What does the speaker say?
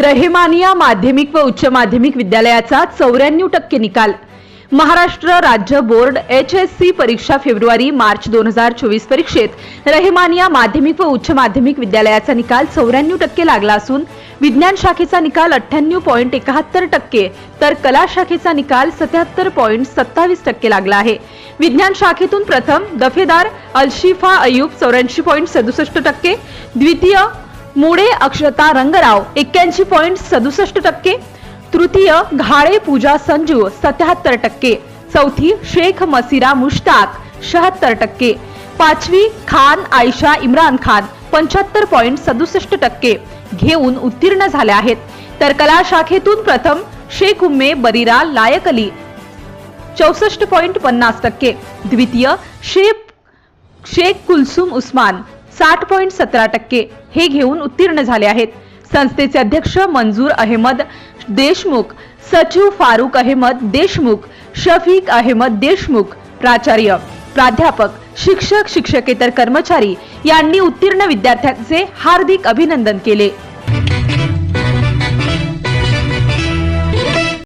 रहेमानिया माध्यमिक व उच्च माध्यमिक विद्यालयाचा चौऱ्याण्णव टक्के निकाल. महाराष्ट्र राज्य बोर्ड एच एस सी परीक्षा फेब्रुवारी मार्च दोन हजार चोवीस परीक्षेत रहेमानिया माध्यमिक व उच्च माध्यमिक विद्यालयाचा निकाल चौऱ्याण्णव टक्के लागला असून विज्ञान शाखेचा निकाल अठ्ठ्याण्णव पॉईंट एकाहत्तर टक्के तर कला शाखेचा निकाल सत्याहत्तर पॉईंट सत्तावीस टक्के लागला आहे. विज्ञान शाखेतून प्रथम दफेदार अल्शिफा अयूब चौऱ्याऐंशी पॉईंट सदुसष्ट टक्के द्वितीय मुळे अक्षता रंगराव एक्क्याऐंशी पॉईंट सदुसष्ट टक्के. तृतीय घाळे पूजा संजू सत्याहत्तर टक्के. चौथी शेख मसिरा मुश्ताक शहात्तर टक्के. पाचवी खान आयशा इम्रान खान पंच्याहत्तर पॉईंट सदुसष्ट टक्के. घेऊन उत्तीर्ण झाल्या आहेत. तर कला शाखेतून प्रथम शेख उम्मे बरीरा लायक अली चौसष्ट पॉईंट पन्नास टक्के. द्वितीय शेख शेख कुलसुम उस्मान साठ पॉईंट सतरा टक्के हे घेऊन उत्तीर्ण झाले आहेत. संस्थेचे अध्यक्ष मंजूर अहमद देशमुख सचिव फारुक अहमद देशमुख शफीक अहमद देशमुख प्राचार्य प्राध्यापक शिक्षक शिक्षकेतर कर्मचारी यांनी उत्तीर्ण विद्यार्थ्यांचे हार्दिक अभिनंदन केले.